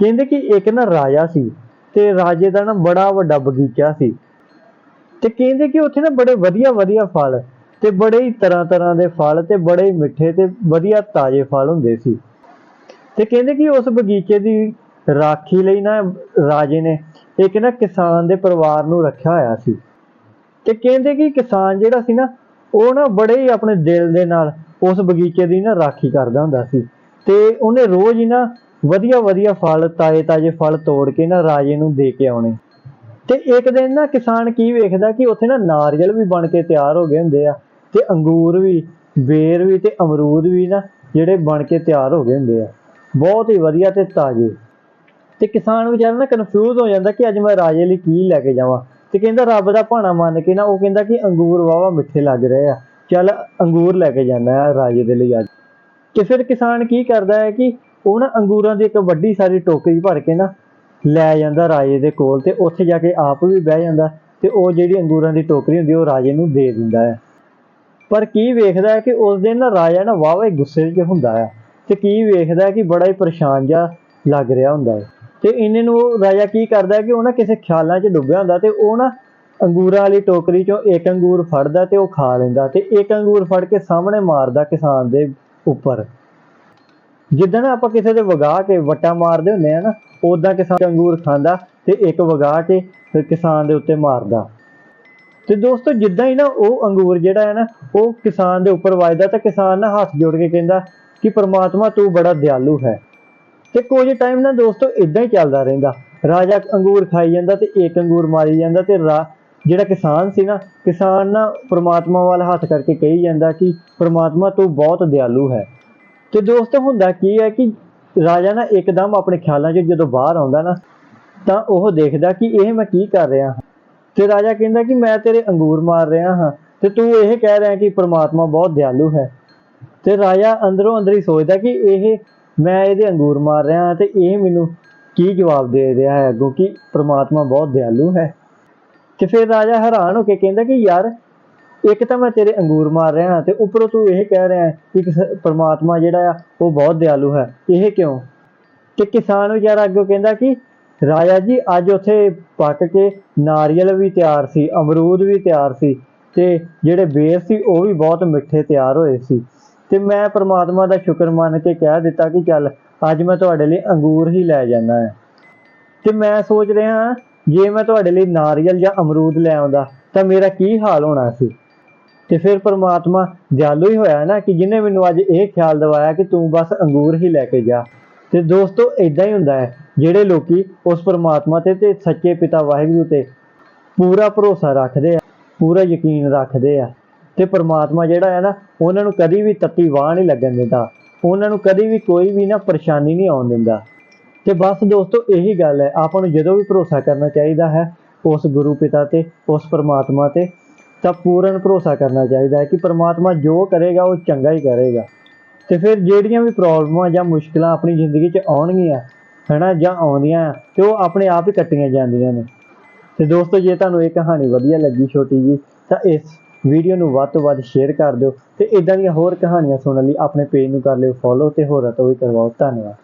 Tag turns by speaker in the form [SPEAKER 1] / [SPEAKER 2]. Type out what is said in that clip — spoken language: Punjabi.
[SPEAKER 1] ਕਹਿੰਦੇ ਕਿ ਇੱਕ ਨਾ ਰਾਜਾ ਸੀ ਤੇ ਰਾਜੇ ਦਾ ਨਾ ਬੜਾ ਵੱਡਾ ਬਗੀਚਾ ਸੀ। ਤੇ ਕਹਿੰਦੇ ਕਿ ਉੱਥੇ ਨਾ ਬੜੇ ਵਧੀਆ ਵਧੀਆ ਫਲ ਤੇ ਬੜੇ ਹੀ ਤਰ੍ਹਾਂ ਤਰ੍ਹਾਂ ਦੇ ਫਲ ਤੇ ਬੜੇ ਮਿੱਠੇ ਤੇ ਵਧੀਆ ਤਾਜ਼ੇ ਫਲ ਹੁੰਦੇ ਸੀ। ਤੇ ਕਹਿੰਦੇ ਕਿ ਉਸ ਬਗੀਚੇ ਦੀ ਰਾਖੀ ਲਈ ਨਾ ਰਾਜੇ ਨੇ ਇੱਕ ਨਾ ਕਿਸਾਨ ਦੇ ਪਰਿਵਾਰ ਨੂੰ ਰੱਖਿਆ ਹੋਇਆ ਸੀ। ਤੇ ਕਹਿੰਦੇ ਕਿ ਕਿਸਾਨ ਜਿਹੜਾ ਸੀ ਨਾ, ਉਹ ਨਾ ਬੜੇ ਹੀ ਆਪਣੇ ਦਿਲ ਦੇ ਨਾਲ ਉਸ ਬਗੀਚੇ ਦੀ ਨਾ ਰਾਖੀ ਕਰਦਾ ਹੁੰਦਾ ਸੀ। ਤੇ ਉਹਨੇ ਰੋਜ਼ ਹੀ ਨਾ ਵਧੀਆ ਵਧੀਆ ਫਲ, ਤਾਜ਼ੇ ਤਾਜ਼ੇ ਫਲ ਤੋੜ ਕੇ ਨਾ ਰਾਜੇ ਨੂੰ ਦੇ ਕੇ ਆਉਣੇ। ਤੇ ਇੱਕ ਦਿਨ ਨਾ ਕਿਸਾਨ ਕੀ ਵੇਖਦਾ ਕਿ ਉੱਥੇ ਨਾ ਨਾਰੀਅਲ ਵੀ ਬਣ ਕੇ ਤਿਆਰ ਹੋ ਗਏ ਹੁੰਦੇ ਆ, ਤੇ ਅੰਗੂਰ ਵੀ, ਬੇਰ ਵੀ ਤੇ ਅਮਰੂਦ ਵੀ ਨਾ ਜਿਹੜੇ ਬਣ ਕੇ ਤਿਆਰ ਹੋ ਗਏ ਹੁੰਦੇ ਆ। ਬਹੁਤ ਹੀ ਵਧੀਆ ਤੇ ਤਾਜ਼ੇ। ਤੇ ਕਿਸਾਨ ਵਿਚਾਰਾ ਨਾ ਕਨਫਿਊਜ਼ ਹੋ ਜਾਂਦਾ ਕਿ ਅੱਜ ਮੈਂ ਰਾਜੇ ਲਈ ਕੀ ਲੈ ਕੇ ਜਾਵਾਂ। ਤੇ ਕਹਿੰਦਾ ਰੱਬ ਦਾ ਭਾਣਾ ਮੰਨ ਕੇ ਨਾ ਉਹ ਕਹਿੰਦਾ ਕਿ ਅੰਗੂਰ ਵਾਵਾ ਮਿੱਠੇ ਲੱਗ ਰਹੇ ਆ। ਚੱਲ ਅੰਗੂਰ ਲੈ ਕੇ ਜਾਂਦਾ ਆ ਰਾਜੇ ਦੇ ਲਈ ਅੱਜ। ਤੇ ਫਿਰ ਕਿਸਾਨ ਕੀ ਕਰਦਾ ਹੈ ਕਿ ਉਹ ਨਾ ਅੰਗੂਰਾਂ ਦੀ ਇੱਕ ਵੱਡੀ ਸਾਰੀ ਟੋਕਰੀ ਭਰ ਕੇ ਨਾ ਲੈ ਜਾਂਦਾ ਰਾਜੇ ਦੇ ਕੋਲ ਤੇ ਉੱਥੇ ਜਾ ਕੇ ਆਪ ਵੀ ਬਹਿ ਜਾਂਦਾ ਤੇ ਉਹ ਜਿਹੜੀ ਅੰਗੂਰਾਂ ਦੀ ਟੋਕਰੀ ਹੁੰਦੀ ਉਹ ਰਾਜੇ ਨੂੰ ਦੇ ਦਿੰਦਾ ਹੈ। ਪਰ ਕੀ ਵੇਖਦਾ ਹੈ ਕਿ ਉਸ ਦਿਨ ਨਾ ਰਾਜਾ ਨਾ ਵਾਵਾ ਹੀ ਗੁੱਸੇ 'ਚ ਹੁੰਦਾ ਹੈ ਤੇ ਕੀ ਵੇਖਦਾ ਹੈ ਕਿ ਬੜਾ ਹੀ ਪਰੇਸ਼ਾਨ ਜਿਹਾ ਲੱਗ ਰਿਹਾ ਹੁੰਦਾ ਹੈ। ਤੇ ਇਹਨੇ ਨੂੰ ਉਹ ਰਾਜਾ ਕੀ ਕਰਦਾ ਹੈ ਕਿ ਉਹ ਨਾ ਕਿਸੇ ਖਿਆਲਾਂ 'ਚ ਡੁੱਬਿਆ ਹੁੰਦਾ ਤੇ ਉਹ ਨਾ ਅੰਗੂਰਾਂ ਵਾਲੀ ਟੋਕਰੀ 'ਚੋਂ ਇੱਕ ਅੰਗੂਰ ਫੜਦਾ ਤੇ ਉਹ ਖਾ ਲੈਂਦਾ ਤੇ ਇੱਕ ਅੰਗੂਰ ਫੜ ਕੇ ਸਾਹਮਣੇ ਮਾਰਦਾ ਕਿਸਾਨ ਦੇ ਉੱਪਰ। ਜਿੱਦਾਂ ਨਾ ਆਪਾਂ ਕਿਸੇ ਦੇ ਵਗਾ ਕੇ ਵੱਟਾ ਮਾਰਦੇ ਹੁੰਦੇ ਆ ਨਾ ਉਦਾਂ ਕਿਸਾਨ ਅੰਗੂਰ ਖਾਂਦਾ ਤੇ ਇੱਕ ਵਗਾ ਕੇ ਫਿਰ ਕਿਸਾਨ ਦੇ ਉੱਤੇ ਮਾਰਦਾ। ਤੇ ਦੋਸਤੋ ਜਿੱਦਾਂ ਹੀ ਨਾ ਉਹ ਅੰਗੂਰ ਜਿਹੜਾ ਹੈ ਨਾ, ਉਹ ਕਿਸਾਨ ਦੇ ਉੱਪਰ ਵੱਜਦਾ ਤਾਂ ਕਿਸਾਨ ਨਾ ਹੱਥ ਜੋੜ ਕੇ ਕਹਿੰਦਾ ਕਿ ਪ੍ਰਮਾਤਮਾ ਤੂੰ ਬੜਾ ਦਿਆਲੂ ਹੈ। ਤੇ ਕੁਝ ਟਾਈਮ ਨਾ ਦੋਸਤੋ ਇਦਾਂ ਹੀ ਚੱਲਦਾ ਰਹਿੰਦਾ। ਰਾਜਾ ਅੰਗੂਰ ਖਾਈ ਜਾਂਦਾ ਤੇ ਇੱਕ ਅੰਗੂਰ ਮਾਰੀ ਜਾਂਦਾ ਤੇ ਰਾ- ਜਿਹੜਾ ਕਿਸਾਨ ਸੀ ਨਾ, ਕਿਸਾਨ ਨਾ ਪ੍ਰਮਾਤਮਾ ਵੱਲ ਹੱਥ ਕਰਕੇ ਕਹੀ ਜਾਂਦਾ ਕਿ ਪ੍ਰਮਾਤਮਾ ਤੂੰ ਬਹੁਤ ਦਿਆਲੂ ਹੈ। ਤੇ ਦੋਸਤੋ ਹੁੰਦਾ ਕੀ ਹੈ ਕਿ ਰਾਜਾ ਨਾ ਇੱਕਦਮ ਆਪਣੇ ਖਿਆਲਾਂ 'ਚ ਜਦੋਂ ਬਾਹਰ ਆਉਂਦਾ ਨਾ, ਤਾਂ ਉਹ ਦੇਖਦਾ ਕਿ ਇਹ ਮੈਂ ਕੀ ਕਰ ਰਿਹਾ ਹਾਂ। ਤੇ ਰਾਜਾ ਕਹਿੰਦਾ ਕਿ ਮੈਂ ਤੇਰੇ ਅੰਗੂਰ ਮਾਰ ਰਿਹਾ ਹਾਂ ਤੇ ਤੂੰ ਇਹ ਕਹਿ ਰਿਹਾ ਕਿ ਪ੍ਰਮਾਤਮਾ ਬਹੁਤ ਦਿਆਲੂ ਹੈ। ਤੇ ਰਾਜਾ ਅੰਦਰੋਂ ਅੰਦਰ ਹੀ ਸੋਚਦਾ ਕਿ ਇਹ ਮੈਂ ਇਹਦੇ ਅੰਗੂਰ ਮਾਰ ਰਿਹਾ ਹਾਂ ਤੇ ਇਹ ਮੈਨੂੰ ਕੀ ਜਵਾਬ ਦੇ ਰਿਹਾ ਹੈ ਅੱਗੋਂ ਕਿ ਪ੍ਰਮਾਤਮਾ ਬਹੁਤ ਦਿਆਲੂ ਹੈ। ਤੇ ਫਿਰ ਰਾਜਾ ਹੈਰਾਨ ਹੋ ਕੇ ਕਹਿੰਦਾ ਕਿ ਯਾਰ ਇੱਕ ਤਾਂ ਮੈਂ ਤੇਰੇ ਅੰਗੂਰ ਮਾਰ ਰਿਹਾ ਹਾਂ ਤੇ ਉੱਪਰੋਂ ਤੂੰ ਇਹ ਕਹਿ ਰਿਹਾ ਕਿ ਕਿਸ- ਪ੍ਰਮਾਤਮਾ ਜਿਹੜਾ ਆ, ਉਹ ਬਹੁਤ ਦਿਆਲੂ ਹੈ। ਇਹ ਕਿਉਂ? ਤੇ ਕਿਸਾਨ ਵਿਚਾਰਾ ਅੱਗੋਂ ਕਹਿੰਦਾ ਕਿ ਰਾਜਾ ਜੀ, ਅੱਜ ਉੱਥੇ ਪੱਕ ਕੇ ਨਾਰੀਅਲ ਵੀ ਤਿਆਰ ਸੀ, ਅਮਰੂਦ ਵੀ ਤਿਆਰ ਸੀ ਤੇ ਜਿਹੜੇ ਬੇਰ ਸੀ, ਉਹ ਵੀ ਬਹੁਤ ਮਿੱਠੇ ਤਿਆਰ ਹੋਏ ਸੀ। ਤੇ ਮੈਂ ਪ੍ਰਮਾਤਮਾ ਦਾ ਸ਼ੁਕਰ ਮੰਨ ਕੇ ਕਹਿ ਦਿੱਤਾ ਕਿ ਚੱਲ, ਅੱਜ ਮੈਂ ਤੁਹਾਡੇ ਲਈ ਅੰਗੂਰ ਹੀ ਲੈ ਜਾਣਾ ਹੈ। ਤੇ ਮੈਂ ਸੋਚ ਰਿਹਾ ਜੇ ਮੈਂ ਤੁਹਾਡੇ ਲਈ ਨਾਰੀਅਲ ਜਾਂ ਅਮਰੂਦ ਲੈ ਆਉਂਦਾ, ਤਾਂ ਮੇਰਾ ਕੀ ਹਾਲ ਹੋਣਾ ਸੀ? ਤੇ ਫਿਰ ਪ੍ਰਮਾਤਮਾ ਦਿਆਲੂ ਹੀ ਹੋਇਆ ਨਾ ਕਿ ਜਿਹਨੇ ਮੈਨੂੰ ਅੱਜ ਇਹ ਖਿਆਲ ਦਿਵਾਇਆ ਕਿ ਤੂੰ ਬਸ ਅੰਗੂਰ ਹੀ ਲੈ ਕੇ ਜਾ। ਤੇ ਦੋਸਤੋ ਇਦਾਂ ਹੀ ਹੁੰਦਾ ਹੈ, ਜਿਹੜੇ ਲੋਕੀ ਉਸ ਪ੍ਰਮਾਤਮਾ ਤੇ ਤੇ ਸੱਚੇ ਪਿਤਾ ਵਾਹਿਗੁਰੂ ਤੇ ਪੂਰਾ ਭਰੋਸਾ ਰੱਖਦੇ ਆ, ਪੂਰਾ ਯਕੀਨ ਰੱਖਦੇ ਆ, ਤੇ ਪ੍ਰਮਾਤਮਾ ਜਿਹੜਾ ਹੈ ਨਾ, ਉਹਨਾਂ ਨੂੰ ਕਦੀ ਵੀ ਤੱਤੀ ਵਾਹ ਨਹੀਂ ਲੱਗਣ ਦਿੰਦਾ, ਉਹਨਾਂ ਨੂੰ ਕਦੀ ਵੀ ਕੋਈ ਵੀ ਨਾ ਪਰੇਸ਼ਾਨੀ ਨਹੀਂ ਆਉਣ ਦਿੰਦਾ। ਤੇ ਬਸ ਦੋਸਤੋ, ਇਹੀ ਗੱਲ ਹੈ, ਆਪਾਂ ਨੂੰ ਜਦੋਂ ਵੀ ਭਰੋਸਾ ਕਰਨਾ ਚਾਹੀਦਾ ਹੈ, ਉਸ ਗੁਰੂ ਪਿਤਾ ਤੇ, ਉਸ ਪਰਮਾਤਮਾ ਤੇ ਤਾਂ ਪੂਰਨ ਭਰੋਸਾ ਕਰਨਾ ਚਾਹੀਦਾ ਹੈ ਕਿ ਪਰਮਾਤਮਾ ਜੋ ਕਰੇਗਾ, ਉਹ ਚੰਗਾ ਹੀ ਕਰੇਗਾ। ਤੇ ਫਿਰ ਜਿਹੜੀਆਂ ਵੀ ਪ੍ਰੋਬਲਮਾਂ ਜਾਂ ਮੁਸ਼ਕਲਾਂ ਆਪਣੀ ਜ਼ਿੰਦਗੀ 'ਚ ਆਉਣਗੀਆਂ, ਹਨਾ, ਜਾਂ ਆਉਂਦੀਆਂ, ਤੇ ਉਹ ਆਪਣੇ ਆਪ ਹੀ ਕੱਟੀਆਂ ਜਾਂਦੀਆਂ ਨੇ। ਤੇ ਦੋਸਤੋ, ਜੇ ਤੁਹਾਨੂੰ ਇਹ ਕਹਾਣੀ ਵਧੀਆ ਲੱਗੀ ਛੋਟੀ ਜੀ ਤਾਂ ਇਸ ਵੀਡੀਓ ਨੂੰ ਵੱਧ ਤੋਂ ਵੱਧ ਸ਼ੇਅਰ ਕਰ ਦਿਓ ਤੇ ਇਦਾਂ ਦੀਆਂ ਹੋਰ ਕਹਾਣੀਆਂ ਸੁਣਨ ਲਈ ਆਪਣੇ ਪੇਜ ਨੂੰ ਕਰ ਲਿਓ ਫੋਲੋ ਤੇ ਹੋਰਾਂ ਤੋਂ ਵੀ ਕਰਵਾਓ। ਧੰਨਵਾਦ।